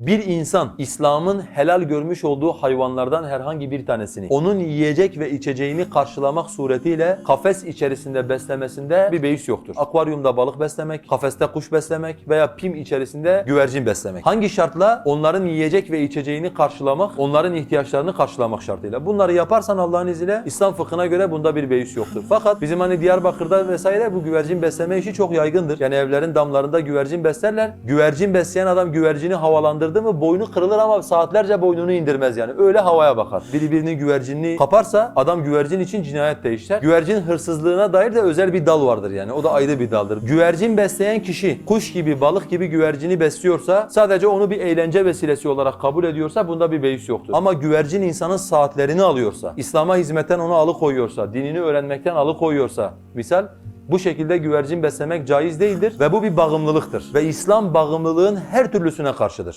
Bir insan İslam'ın helal görmüş olduğu hayvanlardan herhangi bir tanesini onun yiyecek ve içeceğini karşılamak suretiyle kafes içerisinde beslemesinde bir beis yoktur. Akvaryumda balık beslemek, kafeste kuş beslemek veya pim içerisinde güvercin beslemek. Hangi şartla? Onların yiyecek ve içeceğini karşılamak, onların ihtiyaçlarını karşılamak şartıyla. Bunları yaparsan Allah'ın izniyle İslam fıkhına göre bunda bir beis yoktur. Fakat bizim hani Diyarbakır'da vesaire bu güvercin besleme işi çok yaygındır. Yani evlerin damlarında güvercin beslerler. Güvercin besleyen adam güvercini havalandırdı mı boynu kırılır ama saatlerce boynunu indirmez yani. Öyle havaya bakar. Biri birinin güvercinini kaparsa adam güvercin için cinayet de işler. Güvercin hırsızlığına dair de özel bir dal vardır yani. O da ayrı bir daldır. Güvercin besleyen kişi kuş gibi, balık gibi güvercini besliyorsa sadece onu bir eğlence vesilesi olarak kabul ediyorsa bunda bir beis yoktur. Ama güvercin insanın saatlerini alıyorsa, İslam'a hizmetten onu alıkoyuyorsa, dinini öğrenmekten alıkoyuyorsa, misal bu şekilde güvercin beslemek caiz değildir ve bu bir bağımlılıktır. Ve İslam bağımlılığın her türlüsüne karşıdır.